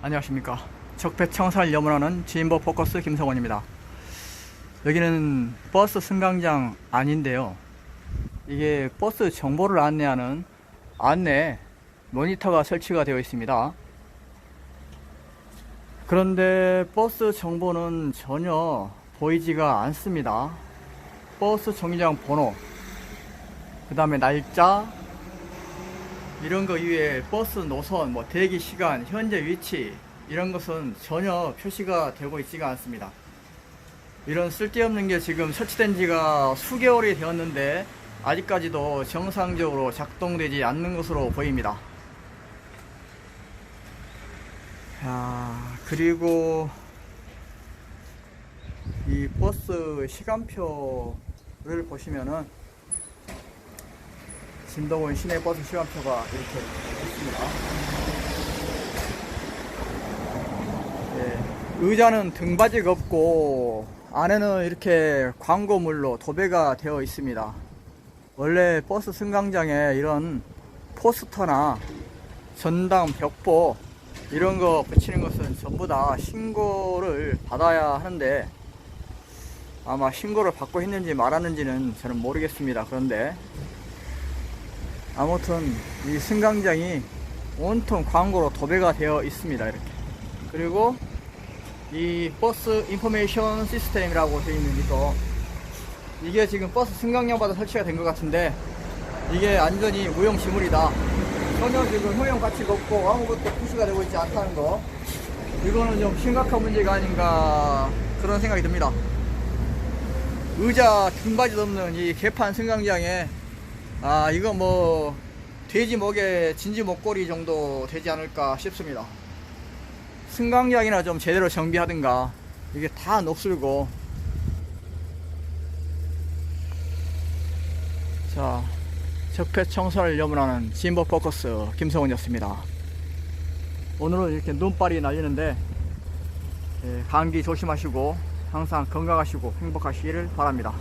안녕하십니까. 적폐청산을 염원하는 진보 포커스 김성원입니다. 여기는 버스 승강장 아닌데요. 이게 버스 정보를 안내하는 안내 모니터가 설치가 되어 있습니다. 그런데 버스 정보는 전혀 보이지가 않습니다. 버스 정류장 번호 그 다음에 날짜 이런 거 이외에 버스 노선, 뭐 대기 시간, 현재 위치 이런 것은 전혀 표시가 되고 있지가 않습니다. 이런 쓸데없는 게 지금 설치된 지가 수개월이 되었는데 아직까지도 정상적으로 작동되지 않는 것으로 보입니다. 야, 그리고 이 버스 시간표를 보시면은 진동원 시내 버스 시간표가 이렇게 있습니다. 예, 의자는 등받이가 없고 안에는 이렇게 광고물로 도배가 되어 있습니다. 원래 버스 승강장에 이런 포스터나 전당 벽보 이런 거 붙이는 것은 전부 다 신고를 받아야 하는데 아마 신고를 받고 했는지 말았는지는 저는 모르겠습니다. 그런데 아무튼 이 승강장이 온통 광고로 도배가 되어 있습니다 이렇게. 그리고 이 버스 인포메이션 시스템이라고 되어 있는 이거 이게 지금 버스 승강장마다 설치가 된 것 같은데 이게 완전히 무용지물이다. 전혀 지금 효용 가치가 없고 아무것도 표시가 되고 있지 않다는 거. 이거는 좀 심각한 문제가 아닌가 그런 생각이 듭니다. 의자 등받이도 없는 이 개판 승강장에 아 이거 뭐 돼지 목에 진지 목걸이 정도 되지 않을까 싶습니다. 승강장이나 좀 제대로 정비하든가 이게 다 녹슬고. 자 적폐청산을 염원하는 진보 포커스 김성훈이었습니다. 오늘은 이렇게 눈발이 날리는데 예, 감기 조심하시고 항상 건강하시고 행복하시기를 바랍니다